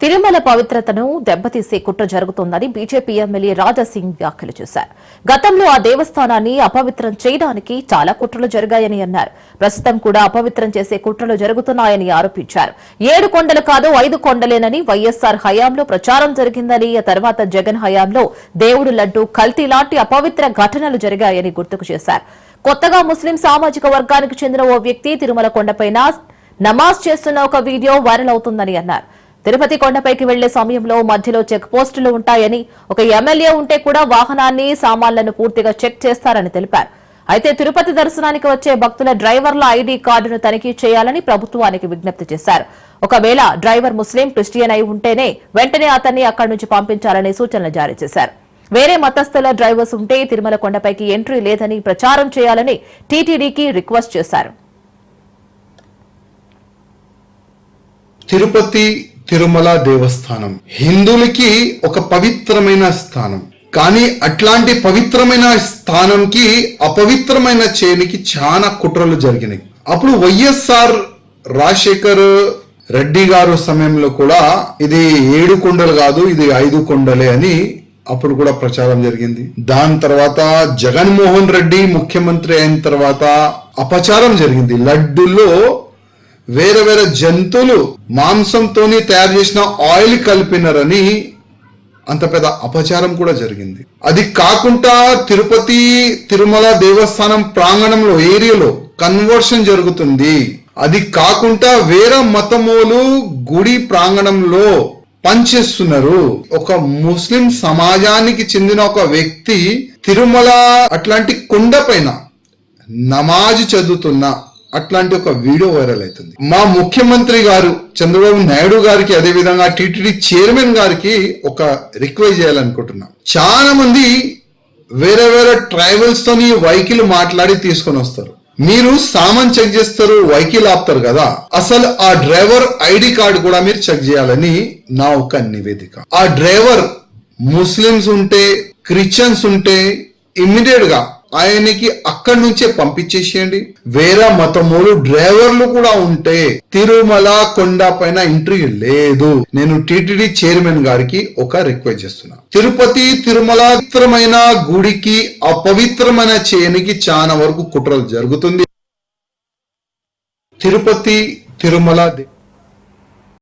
తిరుమల పవిత్రతను దెబ్బతీసే కుట్ర జరుగుతోందని బీజేపీ ఎమ్మెల్యే రాజాసింగ్ వ్యాఖ్యలు చేశారు. గతంలో ఆ దేవస్థానాన్ని అపవిత్రం చేయడానికి చాలా కుట్రలు జరిగాయని అన్నారు. ప్రస్తుతం కూడా అపవిత్రం చేసే కుట్రలు జరుగుతున్నాయని ఆరోపించారు. ఏడు కొండలు కాదు ఐదు కొండలేనని వైఎస్సార్ హయాంలో ప్రచారం జరిగిందని ఆ తర్వాత జగన్ హయాంలో దేవుడు లడ్డు కల్తీ లాంటి అపవిత్ర ఘటనలు జరిగాయని గుర్తుకు చేశారు. కొత్తగా ముస్లిం సామాజిక వర్గానికి చెందిన ఓ వ్యక్తి తిరుమల కొండపైన నమాజ్ చేస్తున్న ఒక వీడియో వైరల్ అవుతుందని అన్నారు. తిరుపతి కొండపైకి వెళ్ళే సమయంలో మధ్యలో చెక్ పోస్టులు ఉంటాయని ఒక ఎమ్మెల్యే ఉంటే కూడా వాహనాన్ని సామాన్లను పూర్తిగా చెక్ చేస్తారని తెలిపారు. అయితే తిరుపతి దర్శనానికి వచ్చే భక్తుల డ్రైవర్ల ఐడీ కార్డును తనిఖీ చేయాలని ప్రభుత్వానికి విజ్ఞప్తి చేశారు. ఒకవేళ డ్రైవర్ ముస్లిం క్రిస్టియన్ అయి ఉంటేనే వెంటనే అతన్ని అక్కడి నుంచి పంపించాలని సూచనలు జారీ చేశారు. వేరే మతస్థుల డ్రైవర్స్ ఉంటే తిరుమల కొండపైకి ఎంట్రీ లేదని ప్రచారం చేయాలని టీటీడీకి రిక్వెస్ట్ చేశారు. తిరుపతి తిరుమల దేవస్థానం. హిందువులకి ఒక పవిత్రమైన స్థానం. కానీ అట్లాంటి పవిత్రమైన స్థానంకి అపవిత్రమైన చేయనికి చాలా కుట్రలు జరిగినాయి. అప్పుడు వైఎస్ఆర్ రాజశేఖర్ రెడ్డి గారు సమయంలో కూడా ఇది ఏడు కొండలు కాదు ఇది ఐదు కొండలే అని అప్పుడు కూడా ప్రచారం జరిగింది. దాని తర్వాత జగన్మోహన్ రెడ్డి ముఖ్యమంత్రి అయిన తర్వాత అపచారం జరిగింది. లడ్డులో వేరే వేరే జంతువులు మాంసంతోనే తయారు చేసిన ఆయిల్ కలిపినారని అంత పెద్ద అపచారం కూడా జరిగింది. అది కాకుండా తిరుపతి తిరుమల దేవస్థానం ప్రాంగణంలో ఏరియాలో కన్వర్షన్ జరుగుతుంది. అది కాకుండా వేరే మతములు గుడి ప్రాంగణంలో పనిచేస్తున్నారు. ఒక ముస్లిం సమాజానికి చెందిన ఒక వ్యక్తి తిరుమల అట్లాంటి కొండ పైన నమాజ్ చదువుతున్న అట్లాంటి ఒక వీడియో వైరల్ అవుతుంది. మా ముఖ్యమంత్రి గారు చంద్రబాబు నాయుడు గారికి అదే విధంగా టీటీడీ చైర్మన్ గారికి ఒక రిక్వెస్ట్ చేయాలనుకుంటున్నాం. చాలా మంది వేరే వేరే ట్రైబల్స్ తోని వైకిల్ మాట్లాడి తీసుకొని వస్తారు. మీరు సామాన్ చెక్ చేస్తారు వైకిల్ ఆపుతారు కదా. అసలు ఆ డ్రైవర్ ఐడి కార్డు కూడా మీరు చెక్ చేయాలని నా ఒక నివేదిక. ఆ డ్రైవర్ ముస్లిమ్స్ ఉంటే క్రిస్టియన్స్ ఉంటే ఇమ్మీడియట్గా ఆయనకి అక్కడి నుంచే పంపించేసేయండి. వేరే మతములు డ్రైవర్లు కూడా ఉంటే తిరుమల కొండ పైన ఎంట్రీ లేదు. నేను టిటిడి చైర్మన్ గారికి ఒక రిక్వెస్ట్ చేస్తున్నా. తిరుపతి తిరుమల పవిత్రమైన గుడికి అపవిత్రమైన చేయనికి చాలా వరకు కుట్రలు జరుగుతుంది. తిరుపతి తిరుమల